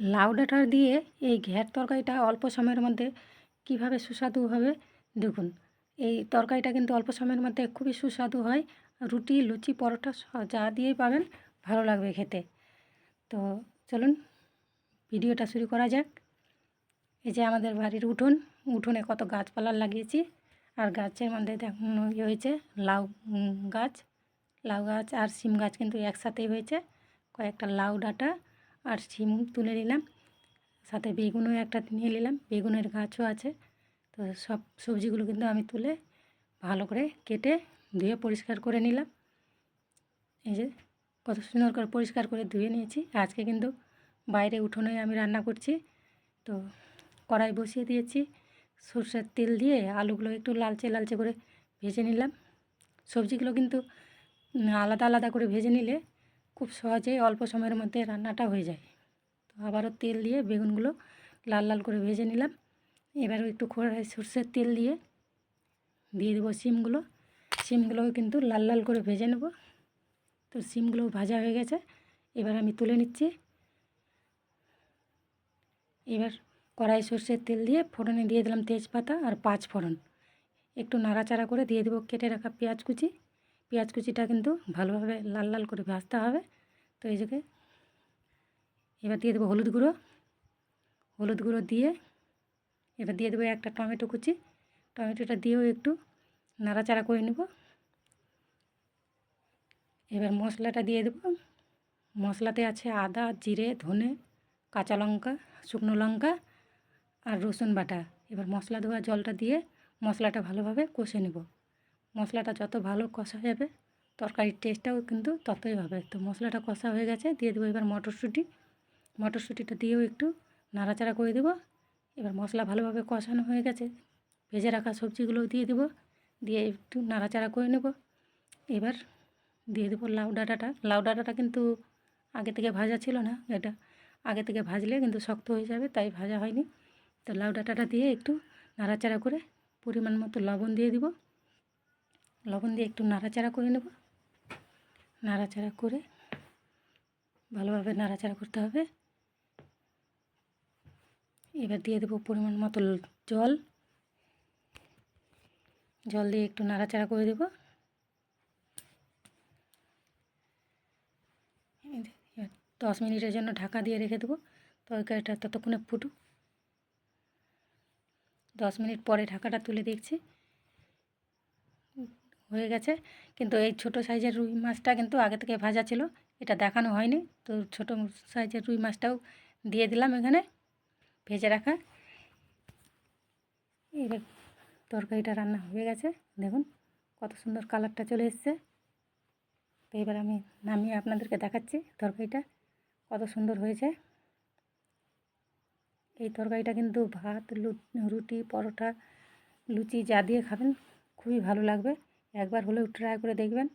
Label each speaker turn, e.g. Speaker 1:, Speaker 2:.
Speaker 1: লাউ ডাঁটা দিয়ে এই ঘ্যাট তরকারিটা অল্প সময়ের মধ্যে কীভাবে সুস্বাদু হবে, দেখুন। এই তরকারিটা কিন্তু অল্প সময়ের মধ্যে খুবই সুস্বাদু হয়। রুটি, লুচি, পরোটা যা দিয়েই পাবেন, ভালো লাগবে খেতে। তো চলুন, ভিডিওটা শুরু করা যাক। এই যে আমাদের বাড়ির উঠোন, উঠোনে কত গাছপালা লাগিয়েছি। আর গাছের মধ্যে দেখুন ইয়ে হয়েছে লাউ গাছ। লাউ গাছ আর শিম গাছ কিন্তু একসাথেই হয়েছে। কয়েকটা লাউ ডাঁটা আর শিম তুলে নিলাম। সাথে বেগুনও একটা নিয়ে নিলাম। বেগুনের গাছও আছে। তো সব সবজিগুলো কিন্তু আমি তুলে ভালো করে কেটে ধুয়ে পরিষ্কার করে নিলাম। এই যে কত সুন্দর করে পরিষ্কার করে ধুয়ে নিয়েছি। আজকে কিন্তু বাইরে উঠোনে আমি রান্না করছি। তো কড়াই বসিয়ে দিয়েছি। সর্ষের তেল দিয়ে আলুগুলো একটু লালচে লালচে করে ভেজে নিলাম। সবজিগুলো কিন্তু আলাদা আলাদা করে ভেজে নিলে খুব সহজেই অল্প সময়ের মধ্যে রান্নাটা হয়ে যায়। তো আবারও তেল দিয়ে বেগুনগুলো লাল লাল করে ভেজে নিলাম। এবারও একটু কড়াই সর্ষের তেল দিয়ে দিয়ে দেবো সিমগুলো সিমগুলোও কিন্তু লাল লাল করে ভেজে নেব। তো সিমগুলো ভাজা হয়ে গেছে। এবার আমি তুলে নিচ্ছি। এবার কড়াই সর্ষের তেল দিয়ে ফোড়নে দিয়ে দিলাম তেজপাতা আর পাঁচ ফোড়ন একটু নাড়াচাড়া করে দিয়ে দেবো কেটে রাখা পেঁয়াজ কুচি। পেঁয়াজ কুচিটা কিন্তু ভালোভাবে লাল লাল করে ভাজতে হবে। তো এই জায়গায় এবার দিয়ে দেবো হলুদ গুঁড়ো। হলুদ গুঁড়ো দিয়ে এবার দিয়ে দেবো একটা টমেটো কুচি। টমেটোটা দিয়েও একটু নাড়াচাড়া করে নেব। এবার মশলাটা দিয়ে দেবো। মশলাতে আছে আদা, জিরে, ধনে, কাঁচা লঙ্কা, শুকনো লঙ্কা আর রসুন বাটা। এবার মশলা দেওয়া জলটা দিয়ে মশলাটা ভালোভাবে কষে নেব। মশলাটা যত ভালো কষা যাবে, তরকারির টেস্টটাও কিন্তু ততই হবে। তো মশলাটা কষা হয়ে গেছে, দিয়ে দেবো এবার মটরশুঁটি। মটরশুঁটিটা দিয়েও একটু নাড়াচাড়া করে দেবো। এবার মশলা ভালোভাবে কষানো হয়ে গেছে। ভেজে রাখা সবজিগুলোও দিয়ে দেবো, দিয়ে একটু নাড়াচাড়া করে নেব। এবার দিয়ে দেবো লাউ ডাঁটাটা। লাউ ডাঁটাটা কিন্তু আগে থেকে ভাজা ছিল না, এটা আগে থেকে ভাজলে কিন্তু শক্ত হয়ে যাবে, তাই ভাজা হয়নি। তো লাউ ডাঁটাটা দিয়ে একটু নাড়াচাড়া করে পরিমাণ মতো লবণ দিয়ে দিব। লবণ দিয়ে একটু নাড়াচাড়া করে নেব। নাড়াচাড়া করে ভালোভাবে নাড়াচাড়া করতে হবে। এবার দিয়ে দেবো পরিমাণ মতো জল। জল দিয়ে একটু নাড়াচাড়া করে দেবো। দশ মিনিটের জন্য ঢাকা দিয়ে রেখে দেবো। তরকারিটা ততক্ষণে ফুটুক। দশ মিনিট পরে ঢাকাটা তুলে দেখছি। হয়ে গেছে। কিন্তু এই ছোট সাইজের রুই মাছটা কিন্তু আগে থেকে ভাজা ছিল, এটা দেখানো হয়নি। তো ছোট সাইজের রুই মাছটাও দিয়ে দিলাম এখানে, ভেজে রাখা। এবার তরকারিটা রান্না হয়ে গেছে, দেখুন কত সুন্দর কালারটা চলে এসছে। তো এবার আমি নামিয়ে আপনাদেরকে দেখাচ্ছি তরকারিটা কত সুন্দর হয়েছে। এই তরকারিটা কিন্তু ভাত রুটি, পরোটা, লুচি যা দিয়ে খাবেন, খুবই ভালো লাগবে। একবার হলেও ট্রাই করে দেখবেন।